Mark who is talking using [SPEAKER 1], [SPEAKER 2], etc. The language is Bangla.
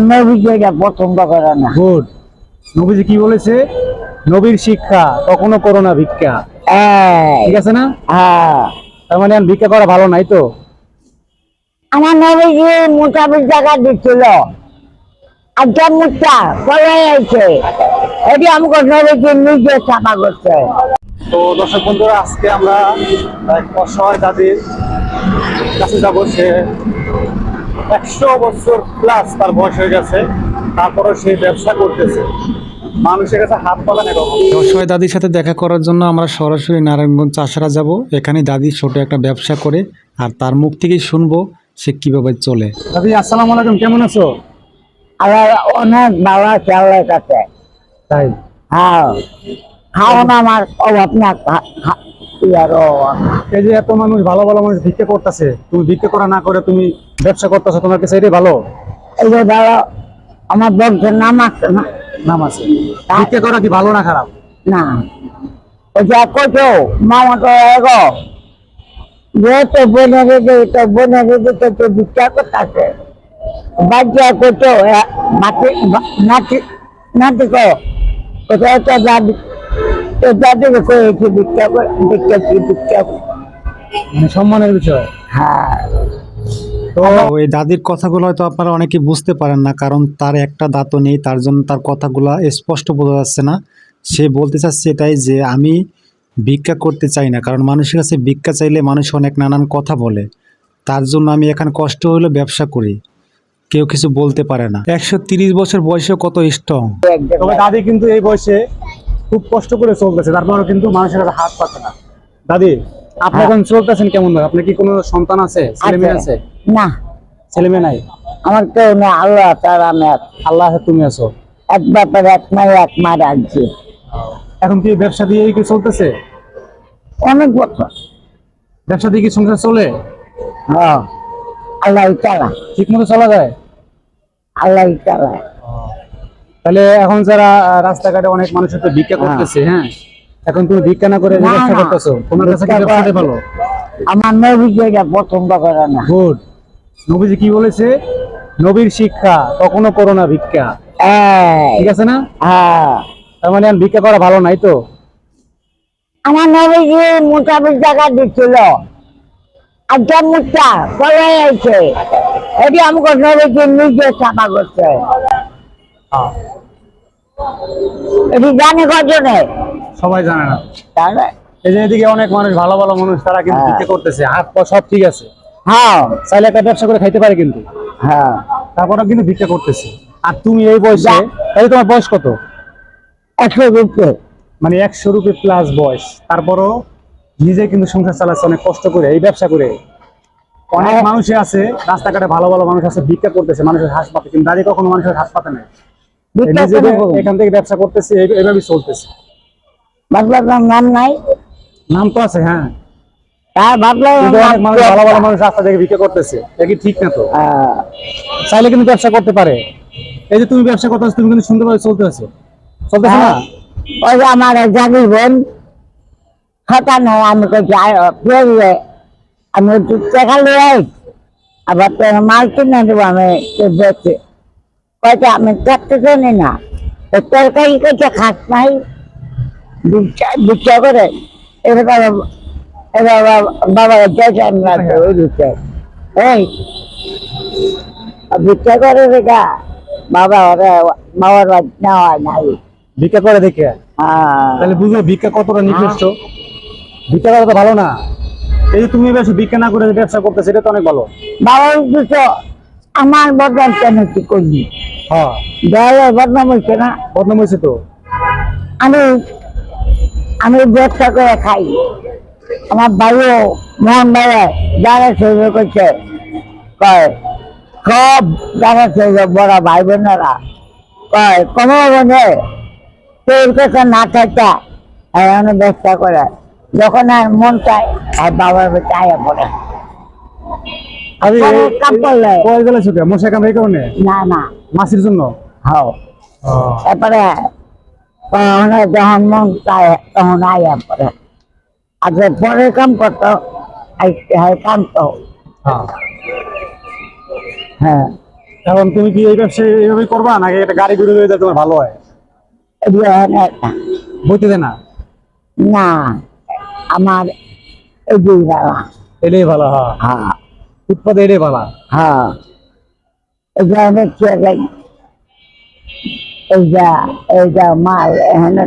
[SPEAKER 1] আমার নবীকে এটা পছন্দ করে না।
[SPEAKER 2] গুড নবীজি কি বলেছে? নবীর শিক্ষা কখনো করো না ভিক্ষা।
[SPEAKER 1] এই,
[SPEAKER 2] ঠিক আছে না?
[SPEAKER 1] হ্যাঁ।
[SPEAKER 2] তার মানে ভিক্ষা করা ভালো নাই তো?
[SPEAKER 1] আমার নবীজি মোটামুটি জায়গা দিচ্ছিল আজকে মুখটা পড়ে আছে। এটি আমাকে নবীজি নিজে চাপা করছে।
[SPEAKER 2] তো দর্শক বন্ধুরা আজকে আমরা এক অসহায় দাদির কাছে যাব। সে একশো বছর প্লাস তার বয়স হয়ে গেছে তারপরে সে ব্যবসা করতেছে। মানুষের কাছে হাত পাতা নেই কখনো।
[SPEAKER 3] দাদির সাথে দেখা করার জন্য আমরা সরাসরি নারায়ণগঞ্জ চাষারা যাব। এখানে দাদি ছোট একটা ব্যবসা করে আর তার মুখ থেকেই শুনব সে কীভাবে চলে।
[SPEAKER 2] দাদি আসসালামু আলাইকুম কেমন আছো?
[SPEAKER 1] আবার অনেক ভালো আছে আল্লাহর কাছে।
[SPEAKER 2] তাই?
[SPEAKER 1] হ্যাঁ। খাওয়ান আমার অভাব না।
[SPEAKER 2] এই যে এত মানুষ ভালো ভালো মানুষ ভিক্ষা করতেছে তুমি ভিক্ষা করা না করে তুমি ব্যবসা করতেছো তোমার কাছে এটাই ভালো?
[SPEAKER 1] এই যে ধরো আমার বংশের নাম আছে না?
[SPEAKER 2] নাম আছে। ভিক্ষা করা কি ভালো না খারাপ?
[SPEAKER 1] না। ওই যে কইতো মামা তো এগো যেহেতু বনে রেখে তো বনে রেখে তো তো ভিক্ষা করতেছে। বাচ্চা কইতো মাটি নাতি নাতি কো? তো তো দাদিকে কয়েছি ভিক্ষা করে ভিক্ষা ভিক্ষা?
[SPEAKER 2] মানে সম্মানের বিষয়?
[SPEAKER 1] হ্যাঁ।
[SPEAKER 2] তো
[SPEAKER 3] দাদির কথাগুলো হয়তো আপনারা অনেকে বুঝতে পারেন না কারণ তার একটা দাঁতও নেই তার জন্য তার কথাগুলো স্পষ্ট বোঝা যাচ্ছে না। সে বলতে চাচ্ছে এটাই যে আমি ভিক্ষা করতে চাই না কারণ মানুষের কাছে ভিক্ষা চাইলে মানুষ অনেক নানান কথা বলে। তার জন্য আমি এখানে কষ্ট হলে ব্যবসা করি। কেউ কিছু বলতে পারে না। একশো তিরিশ বছর বয়সেও কত স্ট্রং
[SPEAKER 2] তবে দাদি কিন্তু এই বয়সে খুব কষ্ট করে চলতেছে তারপরে কিন্তু মানুষের হাত পাচ্ছে না। দাদি আপনি এখন চলতেছেন কেমন ভাবে? আপনার কি কোনো সন্তান আছে? ছেলে মেয়ে আছে।
[SPEAKER 1] না।
[SPEAKER 2] ছেলে মেয়ে নাই?
[SPEAKER 1] আমার কেউ না আল্লাহ তার আমি
[SPEAKER 2] আল্লাহ তুমি আছো?
[SPEAKER 1] এক ব্যাপারে এক মাই এক মা রাখছি।
[SPEAKER 2] এখন কি ব্যবসা দিয়ে কি চলতেছে?
[SPEAKER 1] অনেক বছর।
[SPEAKER 2] ব্যবসা দিয়ে কি সংসার চলে?
[SPEAKER 1] হ্যাঁ। আল্লাহ চালা
[SPEAKER 2] ঠিক মতো চলা যায়?
[SPEAKER 1] আল্লাহ চালা
[SPEAKER 2] তাহলে এখন যারা রাস্তাঘাটে অনেক মানুষ হয়তো ভিক্ষা করতেছে হ্যাঁ? এখন তুমি ভিক্ষা না করে ব্যবসা করতেছো। তোমার কাছে কি
[SPEAKER 1] ভিক্ষা
[SPEAKER 2] ব্যবসাটাই ভালো?
[SPEAKER 1] আমার নবীকে এটা পছন্দ করে না।
[SPEAKER 2] গুড। নবীজি কি বলেছে? নবীর শিক্ষা কখনো করো না ভিক্ষা। ঠিক আছে না?
[SPEAKER 1] হ্যাঁ।
[SPEAKER 2] তার মানে এখন ভিক্ষা করা ভালো নাই তো?
[SPEAKER 1] আমার নবীজি মোটামুটি জায়গা দিচ্ছিল আজকে মুখটা পড়ে আছে এটি আমাকে নবীজি নিজে চাপা করছে। এটি জানে কজনে?
[SPEAKER 2] সবাই জানে না।
[SPEAKER 1] তাহলে
[SPEAKER 2] এই যে এদিকে অনেক মানুষ ভালো ভালো মানুষ তারা কিন্তু
[SPEAKER 1] হ্যাঁ।
[SPEAKER 2] করতেছে। হাত পা সব ঠিক আছে।
[SPEAKER 1] হ্যাঁ।
[SPEAKER 2] চাইলে একটা ব্যবসা করে খাইতে পারে কিন্তু।
[SPEAKER 1] হ্যাঁ।
[SPEAKER 2] তারপরে কিন্তু ভিক্ষা করতেছে। আর তুমি এই বয়সে তাহলে তোমার বয়স কত?
[SPEAKER 1] একশো রুপে।
[SPEAKER 2] মানে একশো রুপি প্লাস বয়স। তারপরও নিজে কিন্তু সংসার চালাচ্ছে অনেক কষ্ট করে এই ব্যবসা করে। অনেক
[SPEAKER 1] হ্যাঁ।
[SPEAKER 2] মানুষই আছে রাস্তাঘাটে ভালো ভালো মানুষ আছে ভিক্ষা করতেছে মানুষের হাত পাতে। কিন্তু দাঁড়িয়ে কখনো মানুষের হাত পাতে নাই। এখান থেকে ব্যবসা করতেছে এইভাবেই চলতেছে।
[SPEAKER 1] বাবলার নাম নাই?
[SPEAKER 2] নাম তো আছে হ্যাঁ।
[SPEAKER 1] তার বাবলার
[SPEAKER 2] কিন্তু
[SPEAKER 1] নাম
[SPEAKER 2] অনেক মানুষ ভালো ভালো মানুষ রাস্তা থেকে ভিক্ষা করতেছে। এটা ঠিক না তো?
[SPEAKER 1] হ্যাঁ।
[SPEAKER 2] চাইলে কিন্তু ব্যবসা করতে পারে। এই যে তুমি ব্যবসা করতেছো তুমি কিন্তু সুন্দরভাবে চলতেছো। না?
[SPEAKER 1] হ্যাঁ। ওই যে আমার জানি বোন হতা নয় আমি ফেরবে আমি টাকা লিয়ে আবার তোর মাল কিনে দেবো আমি জানি না। তরকারি খাস নাই? বিচ্ছা করে? এবার এবার বাবা এই বিচ্ছা করে রেখা বাবা ওরা বাবার বাড়ি নেওয়া হয় নাই।
[SPEAKER 2] ভিক্ষা করে দেখে?
[SPEAKER 1] হ্যাঁ।
[SPEAKER 2] তাহলে বুঝো ভিক্ষা কতটা নিকৃষ্ট ভিক্ষা করা তো ভালো না। এই তুমি ব্যবসা ভিক্ষা না করে ব্যবসা করতে সেটা তো অনেক ভালো।
[SPEAKER 1] বাবার আমার বদনাম কেন কি করবি?
[SPEAKER 2] হ্যাঁ।
[SPEAKER 1] দলের বদনাম হচ্ছে না?
[SPEAKER 2] বদনাম হয়েছে তো।
[SPEAKER 1] আমি আমি ব্যবসা করে খাই। আমার ভাইও মোহন যারা সহ্য করছে। কয় সব যারা সহ্য বড় ভাই বোনেরা কয় কোনো বোনে তোর কাছে না থাকতা এখন ব্যবসা করে। যখন আর মন চায় আর বাবার আয়া পড়ে।
[SPEAKER 2] আরে
[SPEAKER 1] মানে কাম করলে
[SPEAKER 2] কয় গেলে শুকে কাম এই
[SPEAKER 1] না না।
[SPEAKER 2] জন্য?
[SPEAKER 1] হ্যাঁ তারপরে মন তখন পরে কাম কাম তো
[SPEAKER 2] হ্যাঁ। তুমি কি এই ব্যবসা এইভাবে করবা নাকি একটা গাড়ি ঘুরে হয়ে যায় তোমার ভালো হয়? বইতে দে না?
[SPEAKER 1] না আমার ভালো।
[SPEAKER 2] এটাই ভালো হ্যাঁ फुटपाथ एडे बना
[SPEAKER 1] हा जाने चले जा जा माल है ना